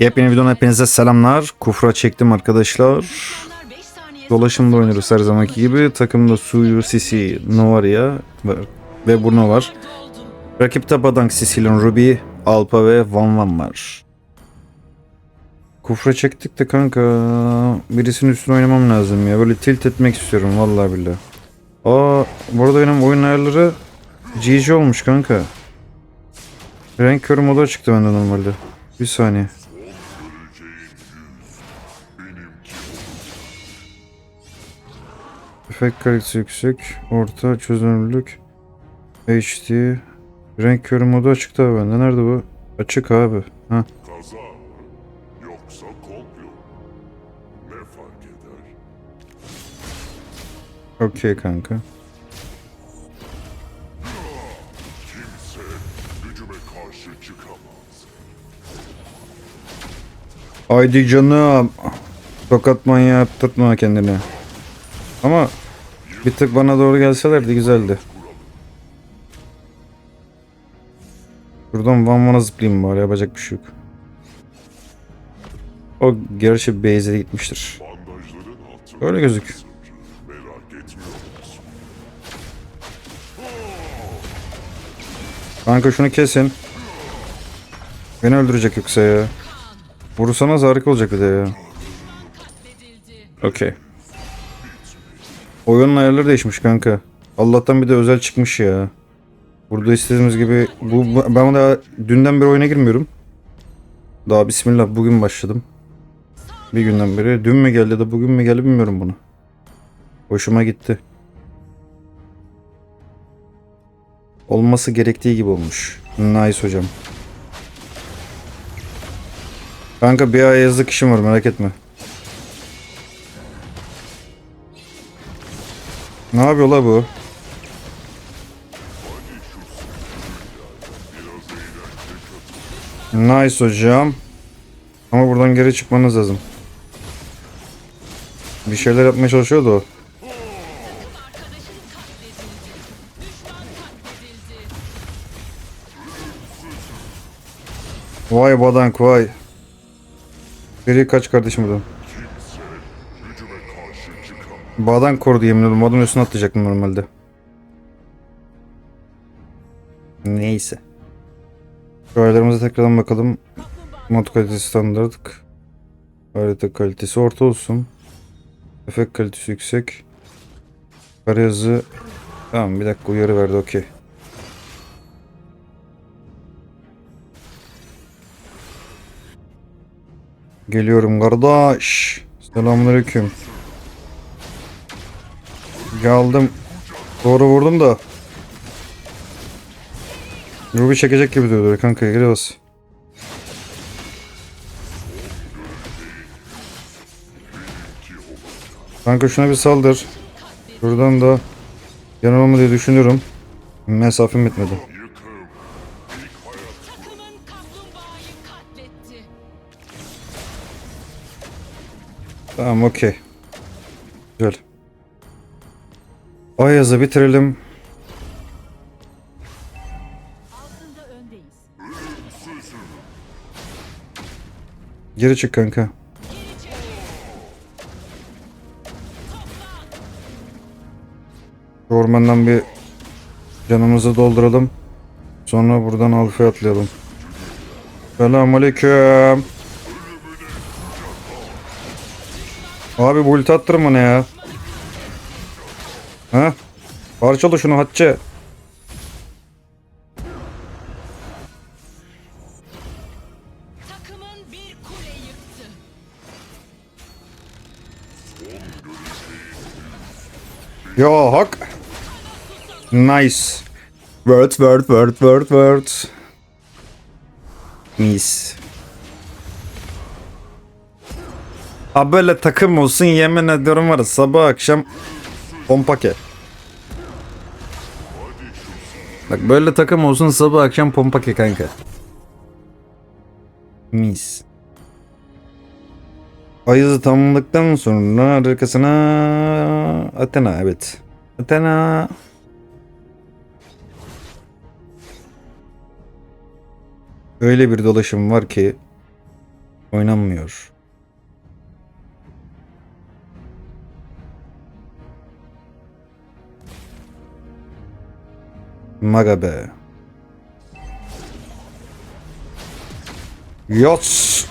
Yepyeni videodan hepinize selamlar. Kufra çektim arkadaşlar. Dolaşımda oynuyoruz her zamanki gibi. Takımda Suyu, Sisi, Novaria var. ve Bruno var. Rakipte Badang, Sicilian Ruby, Alpa ve Van Van var. Kufra çektik de kanka birisinin üstüne oynamam lazım ya. Böyle tilt etmek istiyorum vallahi billahi. Aa burada benim oyun ayarları GG olmuş kanka. Renk körü moda çıktı bende normalde. Bir saniye. Efekt kalitesi yüksek. Orta çözünürlük. HD. Renk körü modu açıktı abi bende. Nerede bu? Açık abi. Ha. Kaza? Yoksa mu? Ne fark eder? Okey kanka. Haydi canım. Tokat manyağı tutma kendini. Ama bir tık bana doğru gelselerdi güzeldi. Buradan Van Van'a zıplayayım bari yapacak bir şey yok. O gerçi base'e gitmiştir. Öyle musun? Kanka şunu kesin. Beni öldürecek yoksa ya. Vurursanız harika olacak bir de ya. Okey. Oyunun ayarları değişmiş kanka. Allah'tan bir de özel çıkmış ya. Burada istediğimiz gibi bu ben daha dünden beri oyuna girmiyorum. Daha bismillah bugün başladım. Bir günden beri. Dün mü geldi de bugün mü geldi bilmiyorum bunu. Hoşuma gitti. Olması gerektiği gibi olmuş. Nice hocam. Kanka bir ay yazlık işim var merak etme. Ne yapıyor la bu? Nice hocam. Ama buradan geri çıkmanız lazım. Bir şeyler yapmaya çalışıyordu o. Vay badank vay. Biri kaç kardeşim buradan. Bağdan korudu yemin ederim. Adamın üstüne atlayacaktım normalde. Neyse. Şu ayarlarımıza tekrardan bakalım. Mod kalitesi standart. Harita kalitesi orta olsun. Efekt kalitesi yüksek. Kare hızı. Tamam bir dakika uyarı verdi okey. Geliyorum kardeş. Selamünaleyküm. Geldim. Doğru vurdum da. Ruby çekecek gibi duruyor kanka geliyoruz. Kanka şuna bir saldır. Buradan da yanıma mı diye düşünüyorum. Mesafem bitmedi. Tamam okey. Güzel. Ayaz'ı bitirelim. Geri çık kanka. Şu ormandan bir canımızı dolduralım. Sonra buradan alfaya atlayalım. Selamünaleyküm. Abi bu ulti attırma ne ya? Ha? Parçala şunu Hatice. Ya hak. Nice. Word word word word word. Mis. Ha böyle takım olsun yemin ediyorum var sabah akşam pompake. Bak böyle takım olsun sabah akşam pompake kanka. Mis. Ayızı tamamladıktan sonra arkasına Athena evet. Athena. Öyle bir dolaşım var ki Oynanmıyor. Maga be. Yes.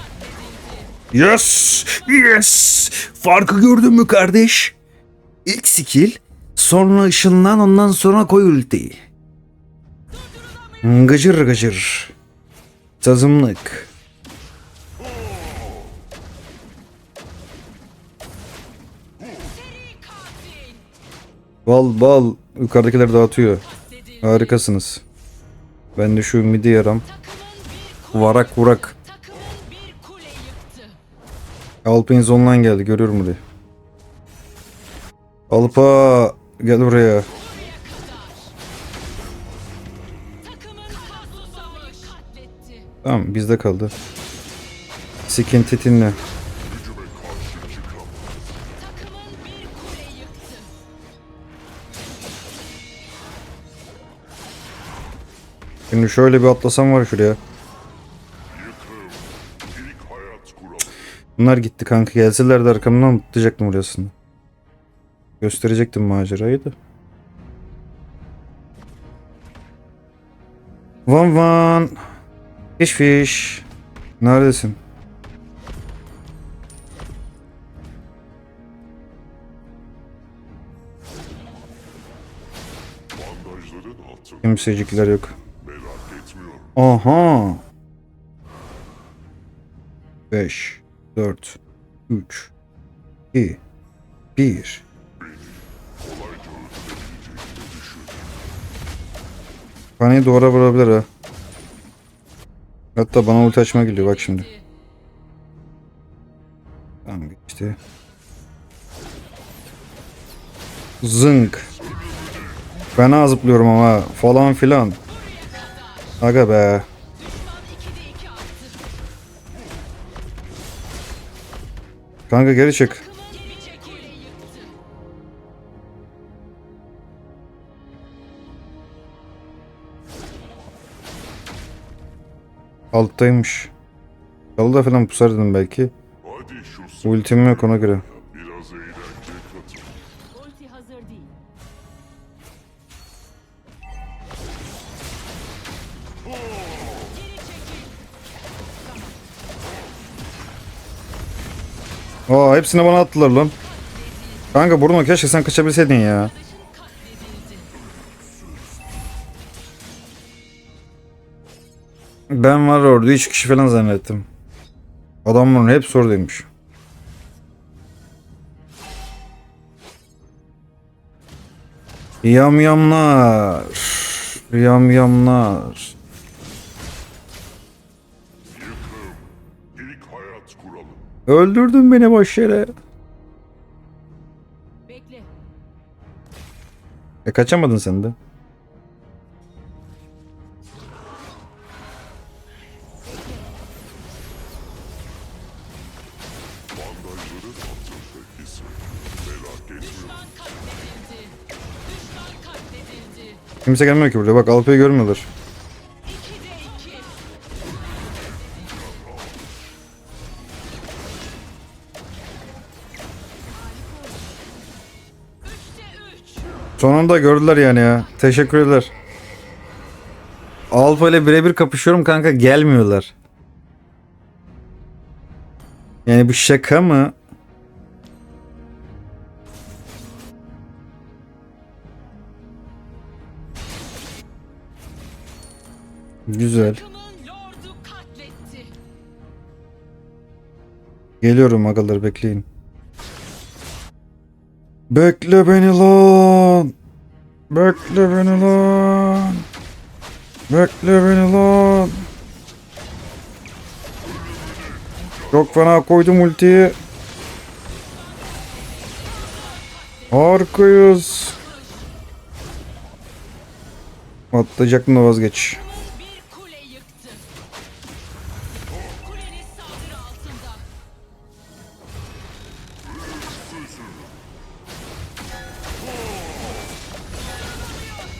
Yes. Yes. Farkı gördün mü kardeş? İlk skill, sonra ışınlan ondan sonra koy ultiyi. Gıcır gıcır. Tazımlık. Bal bal yukarıdakiler dağıtıyor. Harikasınız. Ben de şu midi yaram. Varak vurak. Alpines online geldi görüyorum burayı. Alpa gel buraya. Tamam bizde kaldı. Skin titinle. Şimdi şöyle bir atlasam var şuraya. Bunlar gitti kanka gelseler de arkamdan mutlayacaktım orasını. Gösterecektim macerayı da. Van van. Fiş fiş. Neredesin? Kimsecikler yok. Aha. 5 4 3 2 1 Kolayca öldürebileceğini düşün. Paneyi duvara vurabilir ha. Hatta bana ulti açma geliyor bak şimdi. Tamam geçti. Zınk. Fena zıplıyorum ama falan filan. Aga be. Düşman 2'de 2 attı. Kanka geri çık. Alttaymış. Yalıda falan pusar dedim belki. Ultim yok ona göre. Aa hepsini bana attılar lan. Kanka Bruno keşke sen kaçabilseydin ya. Ben var orada 3 kişi falan zannettim. Adamların hep oradaymış. Yamyamlar. Yamyamlar. Öldürdün beni boş yere. Bekle. E kaçamadın sen de. Kimse gelmiyor ki buraya. Bak Alpa'yı görmüyorlar. Sonunda gördüler yani ya. Teşekkür ederler. Alfa ile birebir kapışıyorum kanka gelmiyorlar. Yani bu şaka mı? Güzel. Geliyorum agalar bekleyin. Bekle beni lan. Bekle beni lan. Bekle beni lan. Çok fena koydum ultiyi. Harikayız. Atlayacaktım da vazgeç.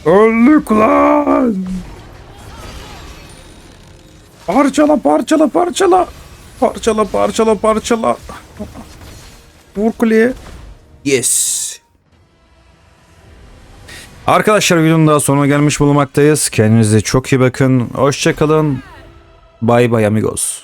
Öldük lan. Parçala parçala parçala. Parçala parçala parçala. Vur kuleye. Yes. Arkadaşlar videonun daha sonuna gelmiş bulunmaktayız. Kendinize çok iyi bakın. Hoşçakalın. Bye bye amigos.